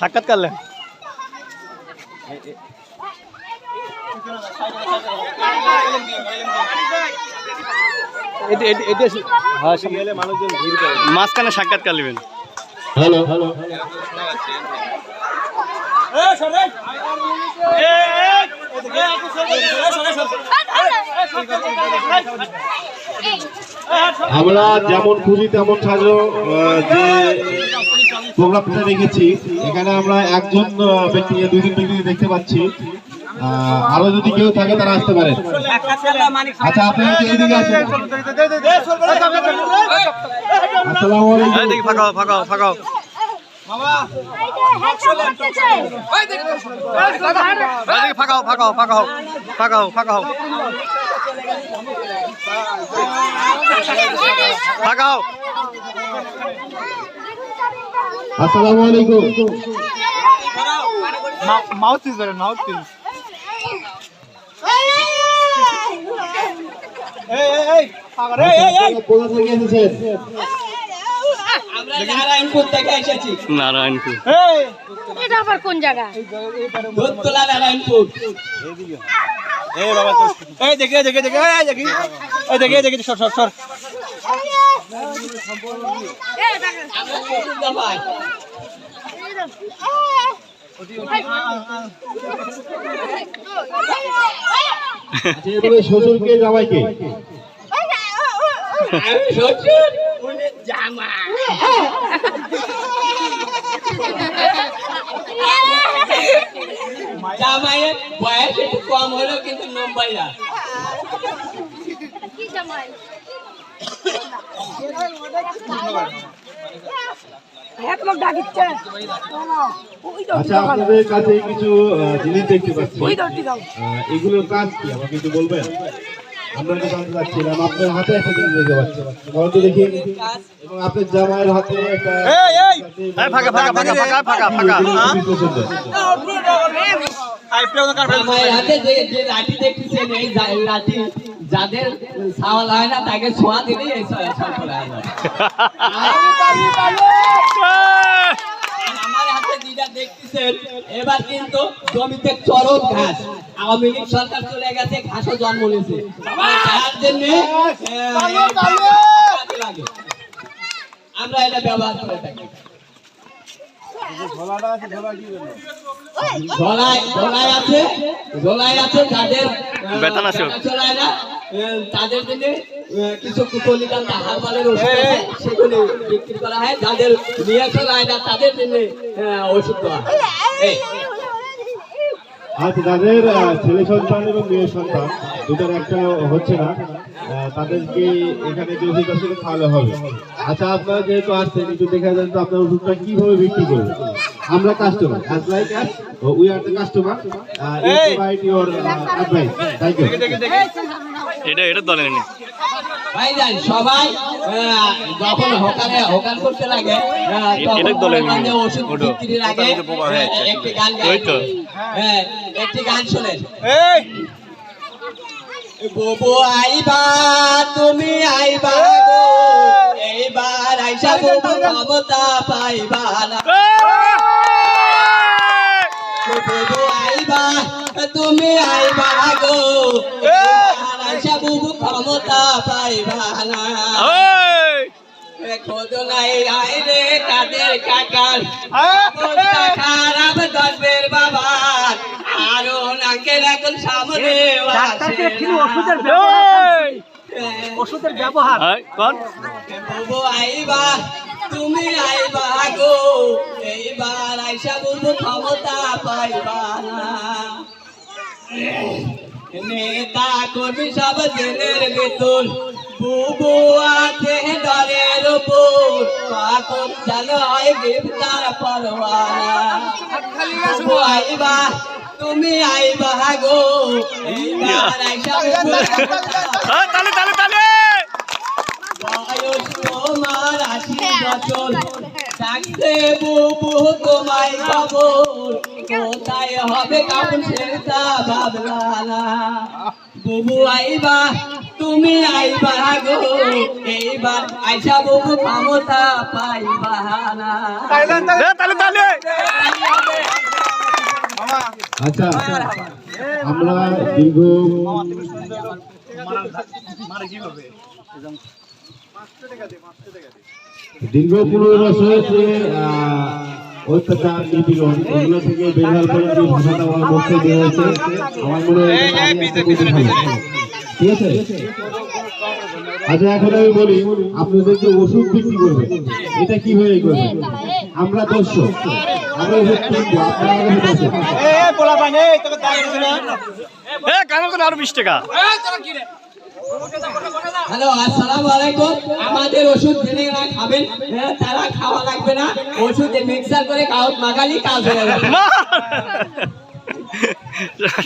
সাক্ষাৎকার লেন। এটি- এটি- এটি আছে- হ্যাঁ, মাঝখানে সাক্ষাৎকার নেবেন। Hello hello. আমরা যেমন খুশি তেমন সাজো যে প্রোগ্রামটা রেখেছি এখানে আমরা একজন ব্যক্তি দুজন ব্যক্তিকে দেখতে পাচ্ছি। আরও যদি কেউ থাকে, তারা আসতে পারে। আচ্ছা আপনারা কি এদিকে আসেন আসসালামু আলাইকুম। দেখি ফাঁকাও ফাঁকাও ফাঁকাও এই দেখি ফাঁকাও ফাঁকাও ফাঁকাও ফাঁকাও ফাঁকাও। ফাঁকাও। আসসালামু আলাইকুম। মাউথ পিস করেন মাউথ পিস কোথা থেকে এসেছেন? আমরা নারায়ণপুর থেকে এসেছি নারায়ণপুর এটা আবার কোন জায়গা? দুধতলা নারায়ণপুর। এই দেখি দেখি দেখি এই দেখি। এই দেখি দেখি সর সর সর। ভাই এবারে শ্বশুরকে জামাইকে? শ্বশুর! জামাইয়ের বয়স একটু কম হলেও কিন্তু না আচ্ছা আপনাদের কাছে কিছু জিনিস দেখতে পাচ্ছি। এগুলোর কাজ কি? আমাকে একটু বলবেন? আমরা জানতে চাচ্ছিলাম আপনার হাতে একটা জিনিস দেখতে পাচ্ছি বলতো দেখি এবং আপনার জামাইয়ের হাতে একটা এই এই এই ফাঁকা ফাঁকা ফাঁকা ফাঁকা ফাঁকা ফাঁকা হ্যাঁ? খুবই সুন্দর। আই প্লে ওন কার জামাইয়ের হাতে যে যে লাঠি দেখতেছেন এই জা- লাঠি যাদের সাওয়াল হয় না তাকে ছোঁয়া দিলেই এই সব সব করা হয় না। আমার হাতে যেটা দেখতেছেন এবার কিন্তু জমিতে চরম ঘাস। আওয়ামী লীগ সরকার চলে গেছে ঘাসও জন্ম নিয়েছে। তার জন্য আমরা এটা ব্যবহার করে থাকি। তাদের জন্য কিছু কুপলিকান হারবালের ওষুধ আছে সেগুলি বিক্রি করা হয়। যাদের নিয়ে চলায় না তাদের জন্য ওষুধ দেওয়া হয়। আচ্ছা যাদের ছেলে সন্তান এবং মেয়ে সন্তান দুটার একটা হচ্ছে না তাদেরকে এখানে ওষুধ আসলে খাওয়ানো হবে। আচ্ছা আপনারা যেহেতু আসছেন একটু দেখা যান তো আপনার ওষুধটা কীভাবে বিক্রি করবেন? আমরা customer as like as we are the customer you provide your advice thank you এটা এটা দলে নি ভাইজান সবাই যখন হকারে হকার করতে লাগে এটা দলে মনে নিয়ে। ওষুধ। বিক্রির আগে। একটি গান গাই তো। হ্যাঁ একটি গান শোনেন। এই! বুবু আইবা তুমি আইবা গো। এইবার আইসা বুবু ক্ষমতা পাইবা না বুবু আইবা তুমি আইবা গো বুবু ক্ষমতা পাইবা না। খোঁজ নাই আই রে কাদের কাকার। অবস্থা খারাপ গল্পের বাবার। আরও নাকের এখন সামনে আসে না। ওষুধের ব্যবহার কোন বুবু আইবা তুমি আইবা গো এইবার আইসা বুবু ক্ষমতা পাইবা না। নেতা কর্মী সব জেলের বেতন বুবু আছে দরের উপর পাথর চালু হয় গ্রেফতার পরোয়ানা আইবা তুমি আইবা গো তালে তালে তালে বয়স তোমার আশি বছর ডাকতে বুবু তোমায় খবর কোথায় হবে বুবু আইবা তুমি আইবা গো এইবার আইসা বহু ক্ষমতা পাইবা না। আচ্ছা আমরা দীর্ঘ দীর্ঘ পনেরো বছর অত্যাচার নিপীড়ন এগুলো থেকে বের পরে যে ভাষাটা আমার মুখে বের আমার মনে হয় এটা আমি একটা করতে পারি। ঠিক আছে? আচ্ছা এখন আমি বলি আপনাদেরকে ওষুধ বিক্রি করবে। এটা কীভাবে করবে? আমরা দর্শক। আমরা ওষুধ কিনবো আপনারা আরও 20 টাকা। হ্যালো আসসালামু আলাইকুম আমাদের ওষুধ জেনেরা খাবেন। হ্যাঁ, তারা খাওয়া লাগবে না। ওষুধ মিক্সার করে কাউট মাখালি কাজ হয়ে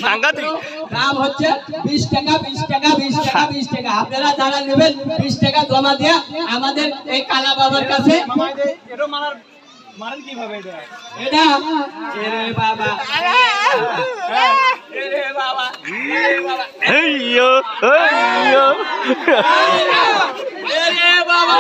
সাংঘাতিক। দাম হচ্ছে বিশ টাকা বিশ টাকা বিশ টাকা বিশ টাকা। আপনারা যারা নেবেন বিশ টাকা জমা দিয়ে আমাদের এই কালা বাবার কাছে। মারেন কীভাবে এটা? এটা এরে বাবা। এরে বাবা। এরে বাবা। এরে বাবা।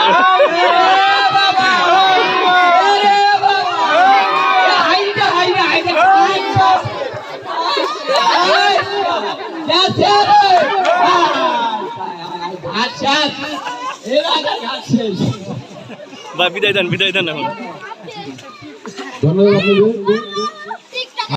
আচ্ছা। বা বিদায় দেন বিদায় দেন এখন। ধন্যবাদ আপনাদের